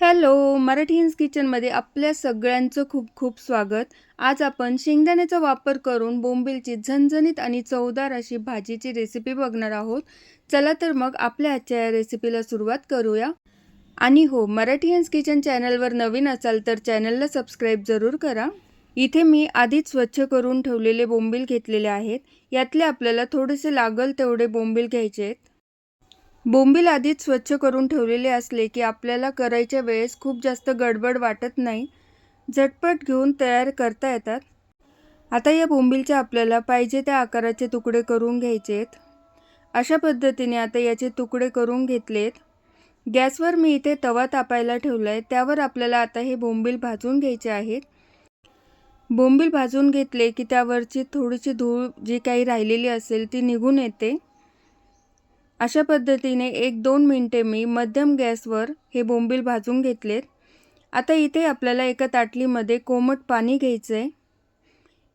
Hello Marathi hence किचनमध्ये आपल्या सगळ्यांचं खूप खूप स्वागत. आज आपण शेंगदाण्याचा वापर करून बोंबिलची झणझणीत आणि चवदार अशी भाजीची रेसिपी बघणार आहोत. चला तर मग आपल्या आजच्या या रेसिपीला सुरुवात करूया. आणि हो मराठी हिन्स किचन चॅनलवर नवीन असाल तर चॅनलला सबस्क्राईब जरूर करा. इथे मी आधीच स्वच्छ करून ठेवलेले बोंबील घेतलेले आहेत. यातले आपल्याला थोडेसे लागल तेवढे बोंबील घ्यायचे आहेत. बोंबील आधीच स्वच्छ करून ठेवलेले असले की आपल्याला करायच्या वेळेस खूप जास्त गडबड वाटत नाही. झटपट घेऊन तयार करता येतात. आता या बोंबीलचे आपल्याला पाहिजे त्या आकाराचे तुकडे करून घ्यायचे आहेत अशा पद्धतीने आता याचे तुकडे करून घेतलेत. गॅसवर मी इथे तवा तापायला ठेवला आहे त्यावर आपल्याला आता हे बोंबील भाजून घ्यायचे आहेत. बोंबील भाजून घेतले की त्यावरची थोडीशी धूळ जी काही राहिलेली असेल ती निघून येते. अशा पद्धतीने एक दोन मिनटे मी मध्यम गॅसवर हे बोंबील भाजून घेतलेत. आता इथे आपल्याला एका ताटलीमध्ये कोमट पाणी घ्यायचं आहे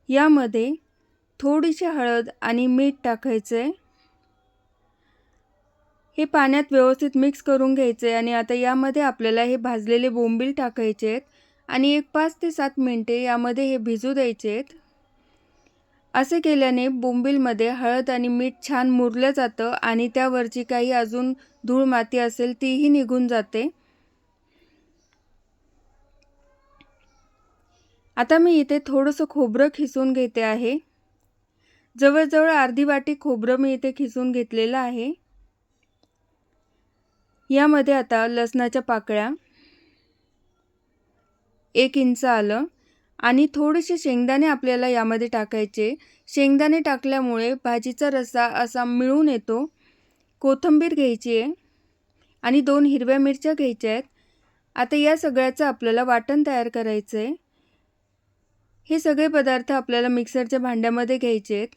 यामध्ये थोडीशी हळद आणि मीठ टाकायचं आहे हे पाण्यात व्यवस्थित मिक्स करून घ्यायचं आहे आणि आता यामध्ये आपल्याला हे भाजलेले बोंबील टाकायचे आहेत आणि एक पाच ते सात मिनटे यामध्ये हे भिजू द्यायचे आहेत असे केल्याने बोंबीलमध्ये हळद आणि मीठ छान मुरलं जातं आणि त्यावरची काही अजून धूळ माती असेल तीही निघून जाते. आता मी इथे थोडंसं खोबरं खिसून घेते आहे. जवळजवळ अर्धी वाटी खोबरं मी इथे खिसून घेतलेलं आहे. यामध्ये आता लसणाच्या पाकळ्या एक इंच आलं. आणि थोडेसे शेंगदाणे आपल्याला यामध्ये टाकायचे. शेंगदाणे टाकल्यामुळे भाजीचा रस्सा असा मिळून येतो. कोथिंबीर घ्यायची आहे आणि दोन हिरव्या मिरच्या घ्यायच्या आहेत. आता या सगळ्याचं आपल्याला वाटण तयार करायचं आहे. हे सगळे पदार्थ आपल्याला मिक्सरच्या भांड्यामध्ये घ्यायचे आहेत.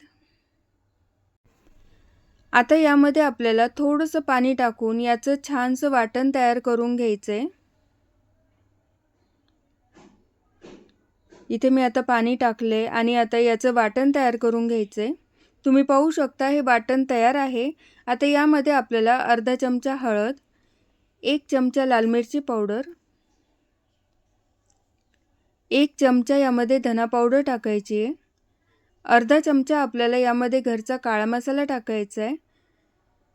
आता यामध्ये आपल्याला थोडंसं पाणी टाकून याचं छानसं वाटण तयार करून घ्यायचं आहे. इथे मी आता पाणी टाकले आणि आता याचं वाटण तयार करून घ्यायचं. आहे तुम्ही पाहू शकता हे वाटण तयार आहे. आता यामध्ये आपल्याला अर्धा चमचा हळद एक चमचा लाल मिरची पावडर एक चमचा यामध्ये धना पावडर टाकायची आहे. अर्धा चमचा आपल्याला यामध्ये घरचा काळा मसाला टाकायचा आहे.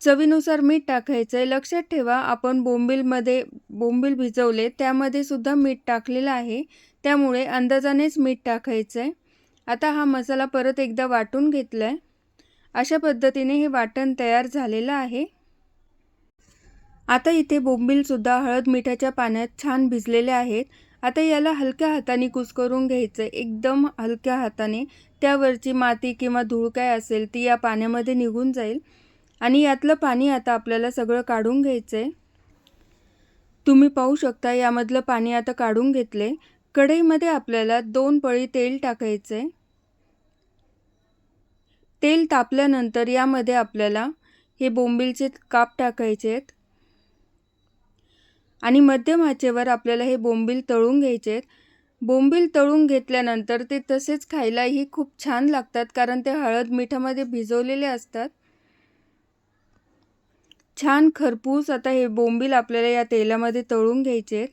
चवीनुसार मीठ टाकायचं आहे. लक्षात ठेवा आपण बोंबीलमध्ये बोंबील भिजवले त्यामध्ये सुद्धा मीठ टाकलेलं आहे. त्यामुळे अंदाजानेच मीठ टाकायचं आहे आता हा मसाला परत एकदा वाटून घेतला आहे अशा पद्धतीने हे वाटण तयार झालेलं आहे. आता इथे बोंबीलसुद्धा हळद मिठाच्या पाण्यात छान भिजलेले आहेत. आता याला हलक्या हाताने कुस्करून घ्यायचं एकदम हलक्या हाताने. त्यावरची माती किंवा धूळ काय असेल ती या पाण्यामध्ये निघून जाईल. आणि यातलं पाणी आता आपल्याला सगळं काढून घ्यायचं आहे तुम्ही पाहू शकता यामधलं पाणी आता काढून घेतले कढईमध्ये आपल्याला दोन पळी तेल टाकायचं. आहे तेल तापल्यानंतर यामध्ये आपल्याला हे बोंबीलचे काप टाकायचे आहेत आणि मध्यम आचेवर आपल्याला हे बोंबील तळून घ्यायचे आहेत बोंबील तळून घेतल्यानंतर ते तसेच खायलाही खूप छान लागतात कारण ते हळद मिठामध्ये भिजवलेले असतात. छान खरपूस आता हे बोंबील आपल्याला या तेलामध्ये तळून घ्यायचे आहेत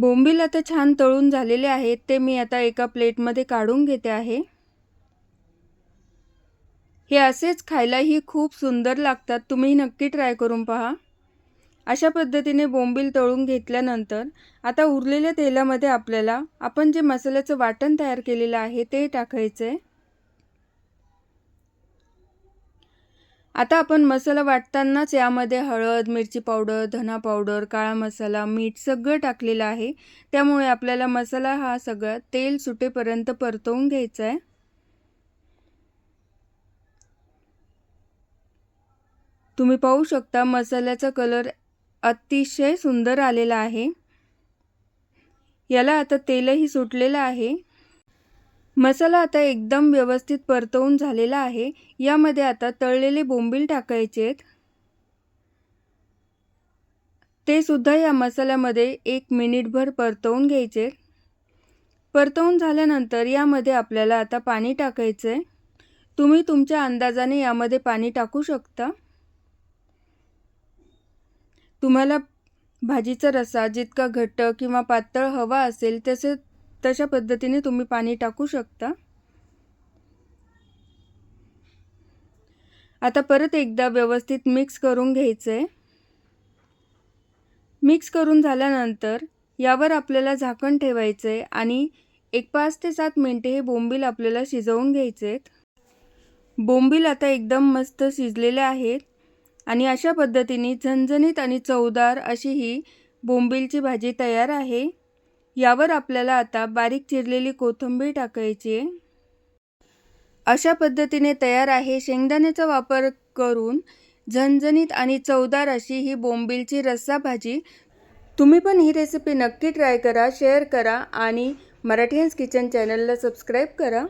बोंबील आता छान तळून झालेले आहेत ते मी आता एका प्लेटमध्ये काढून घेते आहे. हे असेच खायलाही खूप सुंदर लागतात तुम्ही नक्की ट्राय करून पहा. अशा पद्धतीने बोंबील तळून घेतल्यानंतर आता उरलेल्या तेलामध्ये आपल्याला आपण जे मसाल्याचं वाटण तयार केलेलं आहे ते टाकायचं. आहे आता आपण मसाला वाटतानाच यामध्ये हळद मिरची पावडर धना पावडर काळा मसाला मीठ सगळं टाकलेलं आहे. त्यामुळे आपल्याला मसाला हा सगळा तेल सुटेपर्यंत परतवून घ्यायचा आहे. तुम्ही पाहू शकता मसाल्याचा कलर अतिशय सुंदर आलेला आहे. याला आता तेलही सुटलेलं आहे. मसाला आता एकदम व्यवस्थित परतवून झालेला आहे. यामध्ये आता तळलेले बोंबील टाकायचे आहेत. ते सुद्धा या मसाल्यामध्ये एक मिनिटभर परतवून घ्यायचे परतवून झाल्यानंतर यामध्ये आपल्याला आता पाणी टाकायचं आहे. तुम्ही तुमच्या अंदाजाने यामध्ये पाणी टाकू शकता. तुम्हाला भाजीचा रस्सा जितका घट्ट किंवा पातळ हवा असेल तसे तशा पद्धतीने तुम्ही पाणी टाकू शकता. आता परत एकदा व्यवस्थित मिक्स करून घ्यायचं आहे मिक्स करून झाल्यानंतर यावर आपल्याला झाकण ठेवायचं आहे आणि एक पाच ते सात मिनटे हे बोंबील आपल्याला शिजवून घ्यायचे आहेत बोंबील आता एकदम मस्त शिजलेले आहेत आणि अशा पद्धतीने झणझणीत आणि चवदार अशी ही बोंबीलची भाजी तयार आहे. यावर आपल्याला आता बारीक चिरलेली कोथिंबीर टाकायची. आहे अशा पद्धतीने तयार आहे. शेंगदाण्याचा वापर करून झणझणीत आणि चवदार अशी ही बोंबीलची रस्सा भाजी. तुम्ही पण ही रेसिपी नक्की ट्राय करा शेअर करा आणि मराठीयन्स किचन चॅनलला सबस्क्राईब करा.